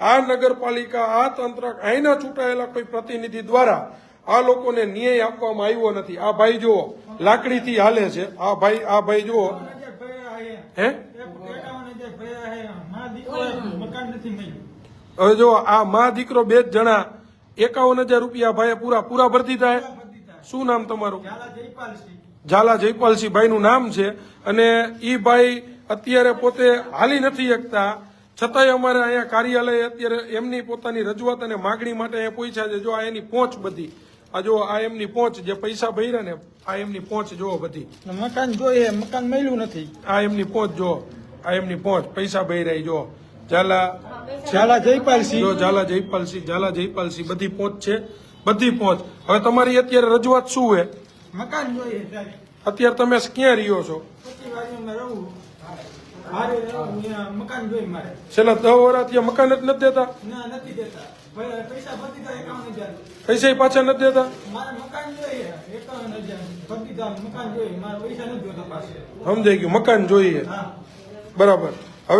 આ નગરપાલિકા આ તંત્ર અહીંના ચૂંટાયેલા કોઈ પ્રતિનિધિ દ્વારા આ લોકોને ન્યાય આપવામાં આવ્યો નથી. આ ભાઈ જુઓ લાકડીથી હાલે છે. આ ભાઈ આ ભાઈ જુઓ. હે? હવે જો આ મા દીકરો બે જ જણા એકાવન હજાર રૂપિયા ભાઈએ પૂરા પૂરા ભરતી થાય. શું નામ તમારું? ઝાલા જયપાલસિંહ ભાઈનું નામ છે. અને ઈ ભાઈ અત્યારે પોતે હાલી નથી શકતા. છતાંય અમારે અહીંયા કાર્યાલય અત્યારે એમની પોતાની રજૂઆત અને માગણી માટે અહીંયા પહોંચ્યા છે જો આ એની પહોંચ બધી આ જો આ એમની પહોંચ જે પૈસા ભર્યા ને આ એમની પહોંચ જો બધી. મકાન જોઈએ મકાન મળ્યું નથી. આ એમની પહોંચ જો આ એમની પહોંચ પૈસા ભર્યા જો. ઝાલા ઝાલા જયપાલસિંહ. જો ઝાલા જયપાલસિંહ ઝાલા જયપાલસિંહ બધી પહોંચ છે બધી પહોંચ. હવે તમારી અત્યારે રજૂઆત શું છે મકાન જોઈએ અત્યારે તમે ક્યાં રહ્યો છો? મકાન જોઈએ મારે. છેલ્લા દસ વર્ષથી મકાન જ નથી દેતા? ના નથી દેતા. ભાઈ પૈસા ભરી દીધા એકાવન હજાર. પૈસા પાછા નથી દેતા? મારે મકાન જોઈએ એકાવન હજાર. ભરી મકાન જોઈએ મારે પૈસા નથી જોતા પાસે. સમજાઈ ગયું મકાન જોઈએ. બરાબર.